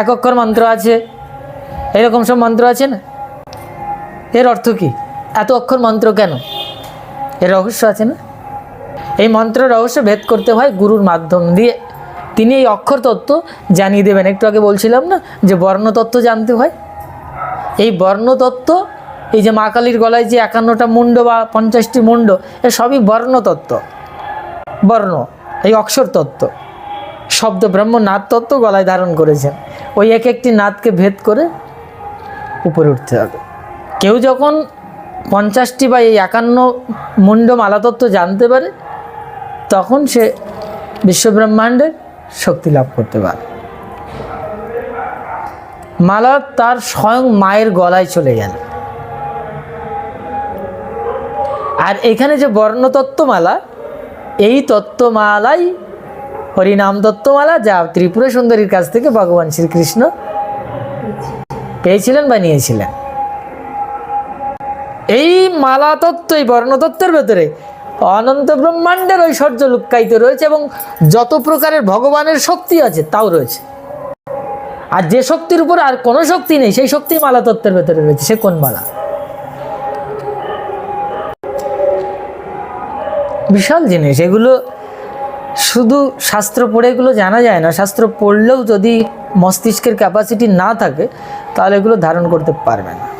এক অক্ষর মন্ত্র আছে। এরকম সব মন্ত্র আছে না? এর অর্থ কি? এত অক্ষর মন্ত্র কেন? এর রহস্য আছে না? এই মন্ত্র রহস্য ভেদ করতে হয় গুরুর মাধ্যম দিয়ে। তিনি এই অক্ষর তত্ত্ব জানিয়ে দেবেন। একটু আগে বলছিলাম না যে বর্ণতত্ত্ব জানতে হয়? এই বর্ণতত্ত্ব, এই যে মা কালীর গলায় যে একান্নটা মুন্ড বা পঞ্চাশটি মুন্ড এ সবই বর্ণতত্ত্ব। বর্ণ, এই অক্ষর তত্ত্ব শব্দ ব্রহ্ম নাদ তত্ত্ব গলায় ধারণ করেছেন। ওই এক একটি নাদকে ভেদ করে উপরে উঠতে হবে। কেউ যখন পঞ্চাশটি বা এই একান্ন মুন্ড মালাতত্ত্ব জানতে পারে, তখন সে বিশ্বব্রহ্মাণ্ডের শক্তি লাভ করতে পারে। মালা তার স্বয়ং মায়ের গলায় চলে গেল। আর এখানে যে বর্ণতত্ত্বমালা, এই তত্ত্বমালাই হরিনাম তত্ত্বমালা যা ত্রিপুরা সুন্দরীর কাছ থেকে ভগবান শ্রীকৃষ্ণ পেয়েছিলেন বা নিয়েছিলেন। এই মালা তত্ত্ব, এই বর্ণতত্ত্বের ভেতরে অনন্ত ব্রহ্মাণ্ডের ঐশ্বর্য লুক্কায়িত রয়েছে এবং যত প্রকারের ভগবানের শক্তি আছে তাও রয়েছে। আর যে শক্তির উপর আর কোনো শক্তি নেই, সেই শক্তি মালা তত্ত্বের ভেতরে রয়েছে। সে কোন মালা? বিশাল জিনিস, এগুলো শুধু শাস্ত্র পড়ে এগুলো জানা যায় না, শাস্ত্র পড়লেও যদি মস্তিষ্কের ক্যাপাসিটি না থাকে, তাহলে এগুলো ধারণ করতে পারবে না।